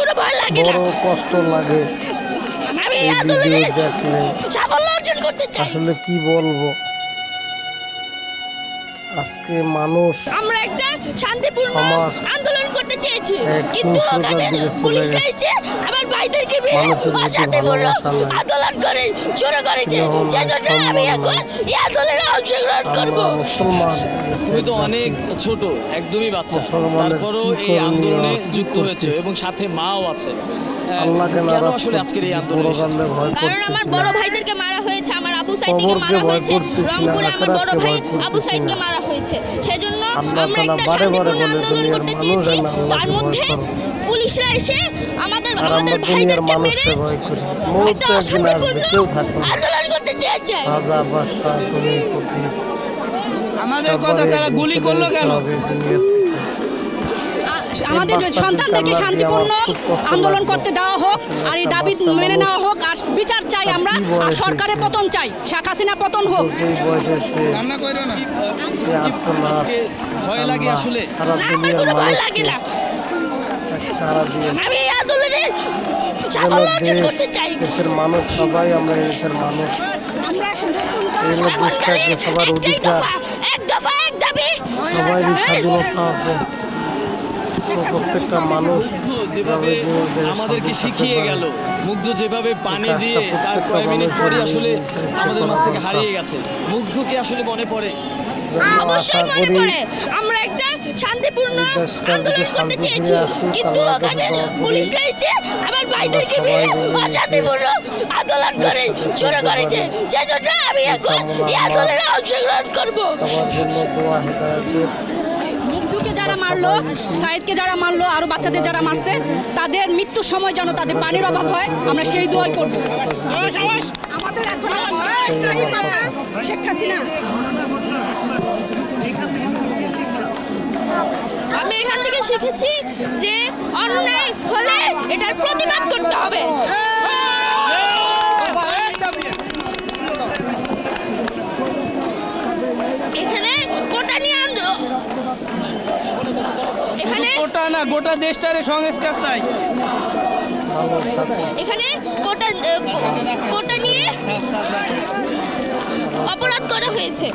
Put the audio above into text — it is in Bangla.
কোনো ভয় লাগে না। বড় কষ্ট লাগে আমি এই ভিডিও দেখলে। সাফল্য অর্জন করতে চাই। আসলে কি বলব? আজকে মানুষ আমরা একটা শান্তিপূর্ণ সমাজ আন্দোলন করতে চেয়েছি। কিন্তু ওখানে পুলিশ গেছে। এসে আমার ভাইদেরকে অশান্তিপূর্ণ ভালোবাসা নাই। আন্দোলন করে শুরু করেছে। সেজন্য আমি এখন এই আন্দোলনে অংশগ্রহণ করব। মুসলমান। তুমি তো অনেক ছোট একদমই বাচ্চা। তারপরও এই আন্দোলনে যুক্ত হয়েছে এবং সাথে মাও আছে। আল্লাহকে নারাজ আসলে আজকের এই আন্দোলনে বড় এসেছ? কারণে কারণ আমার বড় ভাইদেরকে মারা হয়েছে কবরকে ভয় করতেছি না, রংপুরে আমার বড় আখেরাতকে ভাই ভয় আবু করতেছি না। মারা হয়েছে। সেজন্য আল্লাহ আমরা তাআলা বারে বারে বলে আন্দোলন দুনিয়ার করতে মানুষ তার মধ্যে করো। পুলিশরা এসে আমাদের আর আমরা আমাদের দুনিয়ার ভাইদেরকে মানুষে মেরে ভয় করি। মুহূর্তে একদিন আসবে কেউ থাকবে না। আন্দোলন করতে চেয়েছে। রাজা বাদশাহ তুমি ফকির। আমাদের কথা তারা গুলি করল কেন? আমাদের সন্তানদেরকে শান্তিপূর্ণ আন্দোলন করতে দেওয়া হোক আর এই দাবি মেনে নেওয়া হোক বিচার চাই আমরা আর সরকারের পতন চাই। শেখ হাসিনা পতন হোক। ভয় লাগে আসলে। আমি সাফল্য অর্জন করতে চাই। দেশের মানুষ সবাই আমরা দেশের মানুষ। সবার অধিকার। সবারই স্বাধীনতা আছে। প্রত্যেকটা মানুষ যেভাবে আমাদেরকে শিখিয়ে গেল মুগ্ধ যেভাবে পানি দিয়ে তার কয়েক মিনিট পরে আসলে আমাদের মাছ থেকে হারিয়ে গেছে। মুগ্ধকে আসলে মনে পড়ে। অবশ্যই মনে পড়ে। আমরা একটা শান্তিপূর্ণ আন্দোলন করতে শান্তি চেয়েছি। কিন্তু ওখানে পুলিশ এসে আমার ভাইদেরকে মেরে অশান্তিপূর্ণ আন্দোলন করে শুরু করেছে। সেজন্য আমি এখন এই আন্দোলনে অংশগ্রহণ করব। মুগ্ধুকে যারা মারলো, সাইদকে যারা মারলো, আরও বাচ্চাদের যারা মারছে, তাদের মৃত্যুর সময় যেন তাদের পানির অভাব হয়, আমরা সেই দোয়াই করব। শেখ হাসিনা। আমি এখান থেকে শিখেছি যে অন্যায় হলে এটার প্রতিবাদ করতে হবে এখানে কোটা নিয়ে আন্দো- গোটা না গোটা দেশটারে সংস্কার চাই। এখানে কোটা কোটা নিয়ে অপরাধ করা হয়েছে।